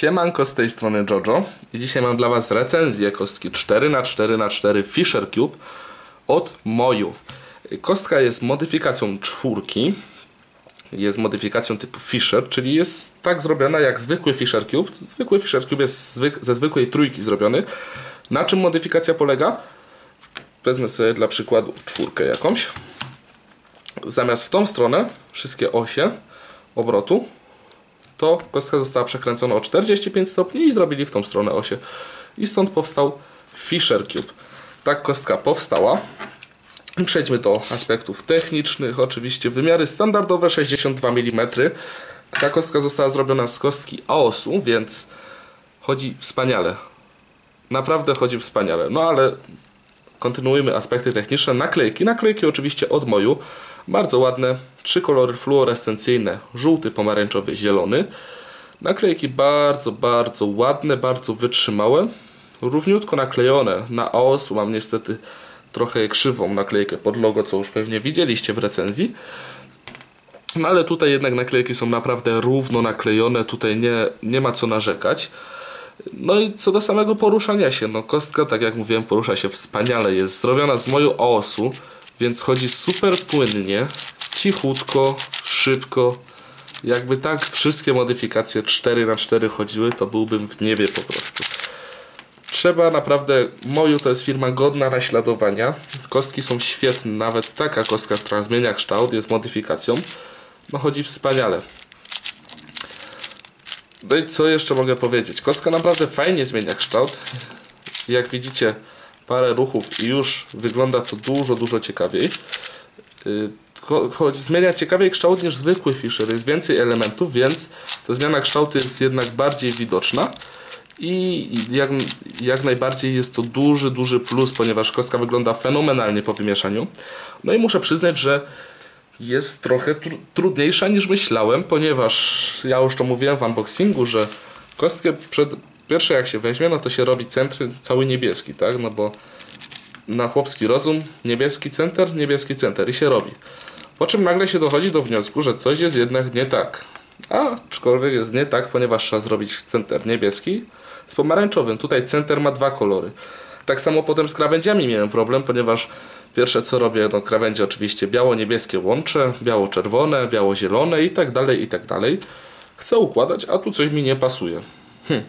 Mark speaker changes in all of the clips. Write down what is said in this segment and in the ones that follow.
Speaker 1: Siemanko z tej strony Jojo i dzisiaj mam dla Was recenzję kostki 4x4x4 Fisher Cube od Moju. Kostka jest modyfikacją czwórki, jest modyfikacją typu Fisher, czyli jest tak zrobiona jak zwykły Fisher Cube. Zwykły Fisher Cube jest zwyk ze zwykłej trójki zrobiony. Na czym modyfikacja polega? Wezmę sobie dla przykładu czwórkę jakąś. Zamiast w tą stronę wszystkie osie obrotu to kostka została przekręcona o 45 stopni i zrobili w tą stronę osie. I stąd powstał Fisher Cube. Tak kostka powstała. Przejdźmy do aspektów technicznych. Oczywiście wymiary standardowe 62 mm. Ta kostka została zrobiona z kostki AOS-u, więc chodzi wspaniale. Naprawdę chodzi wspaniale. No ale kontynuujmy aspekty techniczne. Naklejki. Naklejki oczywiście od Moju. Bardzo ładne. Trzy kolory fluorescencyjne. Żółty, pomarańczowy, zielony. Naklejki bardzo, bardzo ładne, bardzo wytrzymałe. Równiutko naklejone. Na AOS mam niestety trochę krzywą naklejkę pod logo, co już pewnie widzieliście w recenzji. No ale tutaj jednak naklejki są naprawdę równo naklejone, tutaj nie, nie ma co narzekać. No i co do samego poruszania się, no kostka, tak jak mówiłem, porusza się wspaniale. Jest zrobiona z moją osu, więc chodzi super płynnie, cichutko, szybko. Jakby tak wszystkie modyfikacje 4x4 chodziły, to byłbym w niebie po prostu. Trzeba naprawdę, Moju to jest firma godna naśladowania. Kostki są świetne, nawet taka kostka, która zmienia kształt, jest modyfikacją. No chodzi wspaniale. No i co jeszcze mogę powiedzieć? Kostka naprawdę fajnie zmienia kształt. Jak widzicie, parę ruchów i już wygląda to dużo, dużo ciekawiej. Choć zmienia ciekawiej kształt niż zwykły Fisher. Jest więcej elementów, więc ta zmiana kształtu jest jednak bardziej widoczna. I jak, jak najbardziej jest to duży, duży plus, ponieważ kostka wygląda fenomenalnie po wymieszaniu. No i muszę przyznać, że jest trochę tr trudniejsza niż myślałem, ponieważ ja już to mówiłem w unboxingu, że kostkę przed pierwsze jak się weźmie, no to się robi centry cały niebieski, tak? No bo na chłopski rozum niebieski center, niebieski center i się robi. Po czym nagle się dochodzi do wniosku, że coś jest jednak nie tak. A aczkolwiek jest nie tak, ponieważ trzeba zrobić center niebieski z pomarańczowym. Tutaj center ma dwa kolory. Tak samo potem z krawędziami miałem problem, ponieważ Pierwsze co robię, no krawędzie oczywiście biało-niebieskie łącze, biało-czerwone, biało-zielone i tak dalej, i tak dalej. Chcę układać, a tu coś mi nie pasuje. Hm.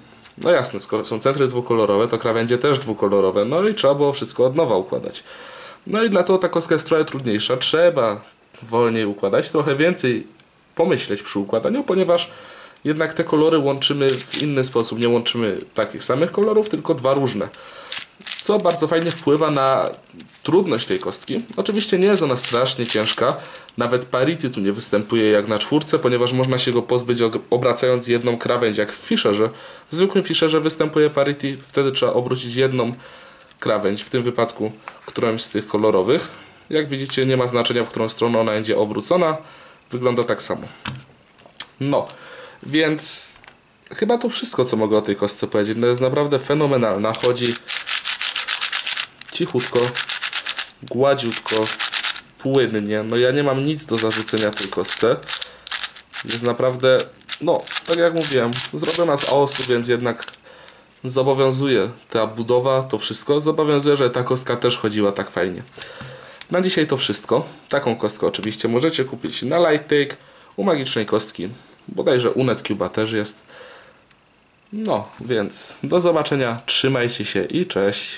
Speaker 1: No jasne, skoro są centry dwukolorowe, to krawędzie też dwukolorowe, no i trzeba było wszystko od nowa układać. No i dlatego ta kostka jest trochę trudniejsza, trzeba wolniej układać, trochę więcej pomyśleć przy układaniu, ponieważ jednak te kolory łączymy w inny sposób, nie łączymy takich samych kolorów, tylko dwa różne. Co bardzo fajnie wpływa na trudność tej kostki. Oczywiście nie jest ona strasznie ciężka. Nawet parity tu nie występuje jak na czwórce, ponieważ można się go pozbyć obracając jedną krawędź jak w Fisherze. W zwykłym Fisherze występuje parity, wtedy trzeba obrócić jedną krawędź, w tym wypadku którąś z tych kolorowych. Jak widzicie nie ma znaczenia w którą stronę ona będzie obrócona. Wygląda tak samo. No, więc chyba to wszystko co mogę o tej kostce powiedzieć. No jest naprawdę fenomenalna. Chodzi cichutko, gładziutko, płynnie. No ja nie mam nic do zarzucenia tej kostce. Jest naprawdę, no, tak jak mówiłem, zrobiona z AOS-u, więc jednak zobowiązuje ta budowa, to wszystko, zobowiązuje, że ta kostka też chodziła tak fajnie. Na dzisiaj to wszystko. Taką kostkę oczywiście możecie kupić na Light Take, u Magicznej Kostki, bodajże u Netcube'a też jest. No, więc do zobaczenia, trzymajcie się i cześć.